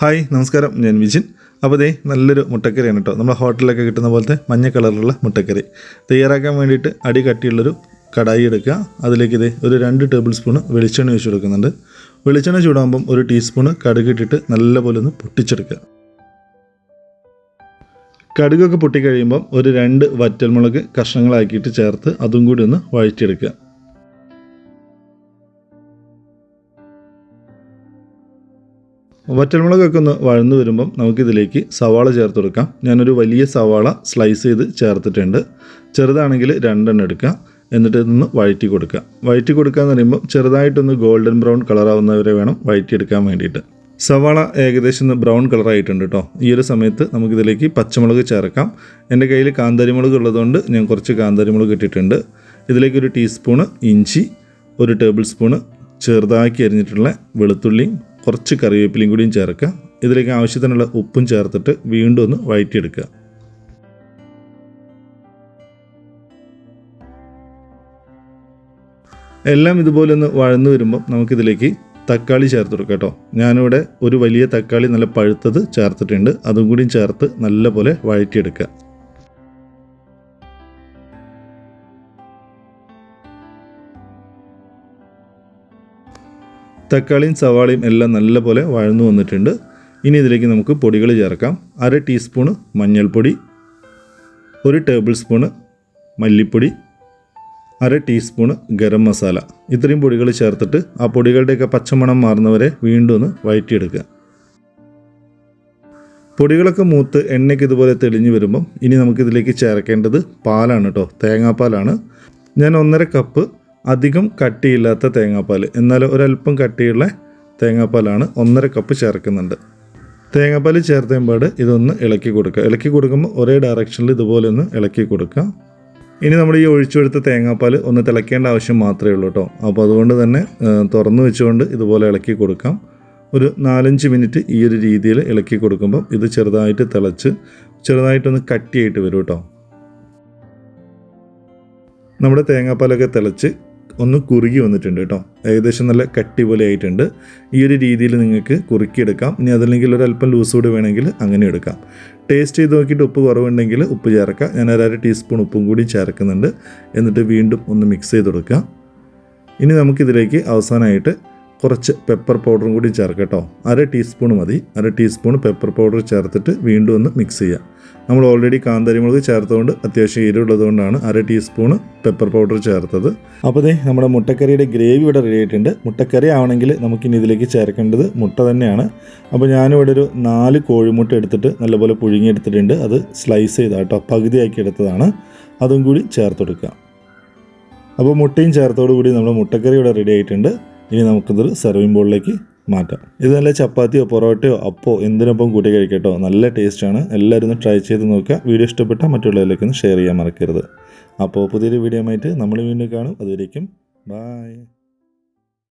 Hi നമസ്കാരം. ഞാൻ വിജിൻ. അപ്പോൾ ദേ നല്ലൊരു മുട്ടക്കറിയാണ് കേട്ടോ നമ്മുടെ ഹോട്ടലിലൊക്കെ കിട്ടുന്ന പോലത്തെ മഞ്ഞ കളറിലുള്ള മുട്ടക്കറി. തയ്യാറാക്കാൻ വേണ്ടിയിട്ട് അടി കട്ടിയുള്ളൊരു കടായി എടുക്കുക. അതിലേക്ക് ഇതേ ഒരു രണ്ട് ടേബിൾ സ്പൂണ് വെളിച്ചെണ്ണ ഒഴിച്ച് കൊടുക്കുന്നുണ്ട്. വെളിച്ചെണ്ണ ചൂടാകുമ്പം ഒരു ടീസ്പൂണ് കടുക് ഇട്ടിട്ട് നല്ലപോലെ ഒന്ന് പൊട്ടിച്ചെടുക്കുക. കടുകൊക്കെ പൊട്ടിക്കഴിയുമ്പം ഒരു രണ്ട് വറ്റൽമുളക് കഷ്ണങ്ങളാക്കിയിട്ട് ചേർത്ത് അതും കൂടി ഒന്ന് വഴറ്റിയെടുക്കുക. വറ്റൽമുളകൊക്കെ ഒന്ന് വഴന്നു വരുമ്പം നമുക്കിതിലേക്ക് സവാള ചേർത്ത് കൊടുക്കാം. ഞാനൊരു വലിയ സവാള സ്ലൈസ് ചെയ്ത് ചേർത്തിട്ടുണ്ട്. ചെറുതാണെങ്കിൽ രണ്ടെണ്ണം എടുക്കുക എന്നിട്ട് ഇതൊന്ന് വഴറ്റി കൊടുക്കുക വഴറ്റി കൊടുക്കുക എന്ന് പറയുമ്പോൾ ചെറുതായിട്ടൊന്ന് ഗോൾഡൻ ബ്രൗൺ കളറാവുന്നവരെ വേണം വഴറ്റിയെടുക്കാൻ വേണ്ടിയിട്ട്. സവാള ഏകദേശം ഒന്ന് ബ്രൗൺ കളറായിട്ടുണ്ട് കേട്ടോ ഈ ഒരു സമയത്ത് നമുക്കിതിലേക്ക് പച്ചമുളക് ചേർക്കാം. എന്റെ കയ്യിൽ കാന്താരിമുളക് ഉള്ളതുകൊണ്ട് ഞാൻ കുറച്ച് കാന്താരിമുളക് ഇട്ടിട്ടുണ്ട്. ഇതിലേക്ക് ഒരു ടീസ്പൂണ് ഇഞ്ചി ഒരു ടേബിൾ സ്പൂണ് ചെറുതാക്കി അരിഞ്ഞിട്ടുള്ള വെളുത്തുള്ളിയും കുറച്ച് കറിവേപ്പിലയും കൂടിയും ചേർക്കുക. ഇതിലേക്ക് ആവശ്യത്തിനുള്ള ഉപ്പും ചേർത്തിട്ട് വീണ്ടും ഒന്ന് വഴറ്റിയെടുക്കുക എല്ലാം ഇതുപോലെ ഒന്ന് വഴന്നു വരുമ്പോൾ നമുക്കിതിലേക്ക് തക്കാളി ചേർത്ത് കൊടുക്കാം കേട്ടോ. ഞാനിവിടെ ഒരു വലിയ തക്കാളി നല്ല പഴുത്തത് ചേർത്തിട്ടുണ്ട്. അതും കൂടി ചേർത്ത് നല്ലപോലെ വഴറ്റിയെടുക്കുക തക്കാളിയും സവാളയും എല്ലാം നല്ലപോലെ വഴന്നു വന്നിട്ടുണ്ട്. ഇനി ഇതിലേക്ക് നമുക്ക് പൊടികൾ ചേർക്കാം. അര ടീസ്പൂണ് മഞ്ഞൾപ്പൊടി ഒരു ടേബിൾ സ്പൂണ് മല്ലിപ്പൊടി അര ടീസ്പൂണ് ഗരം മസാല. ഇത്രയും പൊടികൾ ചേർത്തിട്ട് ആ പൊടികളുടെയൊക്കെ പച്ചമണം മാറുന്നവരെ വീണ്ടും ഒന്ന് വഴറ്റിയെടുക്കുക പൊടികളൊക്കെ മൂത്ത് എണ്ണയ്ക്ക് ഇതുപോലെ തെളിഞ്ഞു വരുമ്പം ഇനി നമുക്കിതിലേക്ക് ചേർക്കേണ്ടത് പാലാണ് കേട്ടോ. തേങ്ങാപ്പാലാണ്. ഞാൻ ഒന്നര കപ്പ് അധികം കട്ടിയില്ലാത്ത തേങ്ങാപ്പാൽ എന്നാൽ ഒരല്പം കട്ടിയുള്ള തേങ്ങാപ്പാലാണ് ഒന്നര കപ്പ് ചേർക്കുന്നുണ്ട്. തേങ്ങാപ്പാൽ ചേർത്തേമ്പാട് ഇതൊന്ന് ഇളക്കി കൊടുക്കുക. ഇളക്കി കൊടുക്കുമ്പോൾ ഒരേ ഡയറക്ഷനിൽ ഇതുപോലെ ഒന്ന് ഇളക്കി കൊടുക്കുക. ഇനി നമ്മൾ ഈ ഒഴിച്ചെടുത്ത തേങ്ങാപ്പാൽ ഒന്ന് തിളയ്ക്കേണ്ട ആവശ്യം മാത്രമേ ഉള്ളൂ കേട്ടോ. അപ്പോൾ അതുകൊണ്ട് തന്നെ തുറന്നു വെച്ചുകൊണ്ട് ഇതുപോലെ ഇളക്കി കൊടുക്കാം. ഒരു നാലഞ്ച് മിനിറ്റ് ഈ ഒരു രീതിയിൽ ഇളക്കി കൊടുക്കുമ്പോൾ ഇത് ചെറുതായിട്ട് തിളച്ച് ചെറുതായിട്ടൊന്ന് കട്ടിയായിട്ട് വരും കേട്ടോ. നമ്മുടെ തേങ്ങാപ്പാലൊക്കെ തിളച്ച് ഒന്ന് കുറുകി വന്നിട്ടുണ്ട് കേട്ടോ. ഏകദേശം നല്ല കട്ടി പോലെ ആയിട്ടുണ്ട്. ഈ ഒരു രീതിയിൽ നിങ്ങൾക്ക് കുറുക്കിയെടുക്കാം. ഇനി അതല്ലെങ്കിൽ ഒരല്പം ലൂസ് കൂടി വേണമെങ്കിൽ അങ്ങനെ എടുക്കാം. ടേസ്റ്റ് ചെയ്ത് നോക്കിയിട്ട് ഉപ്പ് കുറവുണ്ടെങ്കിൽ ഉപ്പ് ചേർക്കാം. ഞാൻ അര ടീസ്പൂൺ ഉപ്പും കൂടി ചേർക്കുന്നുണ്ട്. എന്നിട്ട് വീണ്ടും ഒന്ന് മിക്സ് ചെയ്ത് കൊടുക്കാം. ഇനി നമുക്കിതിലേക്ക് അവസാനമായിട്ട് കുറച്ച് പെപ്പർ പൗഡറും കൂടി ചേർക്കാം കേട്ടോ. അര ടീസ്പൂൺ മതി. അര ടീസ്പൂൺ പെപ്പർ പൗഡർ ചേർത്തിട്ട് വീണ്ടും ഒന്ന് മിക്സ് ചെയ്യുക നമ്മൾ ഓൾറെഡി കാന്താരിമുളക് ചേർത്തുകൊണ്ട് അത്യാവശ്യം ഇരുള്ളതുകൊണ്ടാണ് അര ടീസ്പൂൺ പെപ്പർ പൗഡർ ചേർത്തത്. അപ്പോൾ ദേ നമ്മുടെ മുട്ടക്കറിയുടെ ഗ്രേവി ഇവിടെ റെഡി ആയിട്ടുണ്ട്. മുട്ടക്കറി ആവണമെങ്കിൽ നമുക്കിനി ഇതിലേക്ക് ചേർക്കേണ്ടത് മുട്ട തന്നെയാണ്. അപ്പോൾ ഞാനിവിടെ ഒരു നാല് കോഴിമുട്ട എടുത്തിട്ട് നല്ലപോലെ പുഴുങ്ങിയെടുത്തിട്ടുണ്ട്. അത് സ്ലൈസ് ചെയ്ത കേട്ടോ പകുതിയാക്കി എടുത്തതാണ്. അതും കൂടി ചേർത്ത് കൊടുക്കുക അപ്പോൾ മുട്ടയും ചേർത്തോടു കൂടി നമ്മുടെ മുട്ടക്കറി ഇവിടെ റെഡി ആയിട്ടുണ്ട്. ഇനി നമുക്കിതൊരു സെർവിങ് ബോളിലേക്ക് മാറ്റാം. ഇത് നല്ല ചപ്പാത്തിയോ പൊറോട്ടയോ അപ്പോ എന്തിനൊപ്പം കൂട്ടി കഴിക്കട്ടോ? നല്ല ടേസ്റ്റാണ്. എല്ലാവരും ഒന്ന് ട്രൈ ചെയ്ത് നോക്കുക. വീഡിയോ ഇഷ്ടപ്പെട്ടാൽ മറ്റുള്ളവരിലേക്ക് ഒന്ന് ഷെയർ ചെയ്യാൻ മറക്കരുത്. അപ്പോൾ പുതിയൊരു വീഡിയോ ആയിട്ട് നമ്മൾ വീണ്ടും കാണും. അതുവരേക്കും ബായ്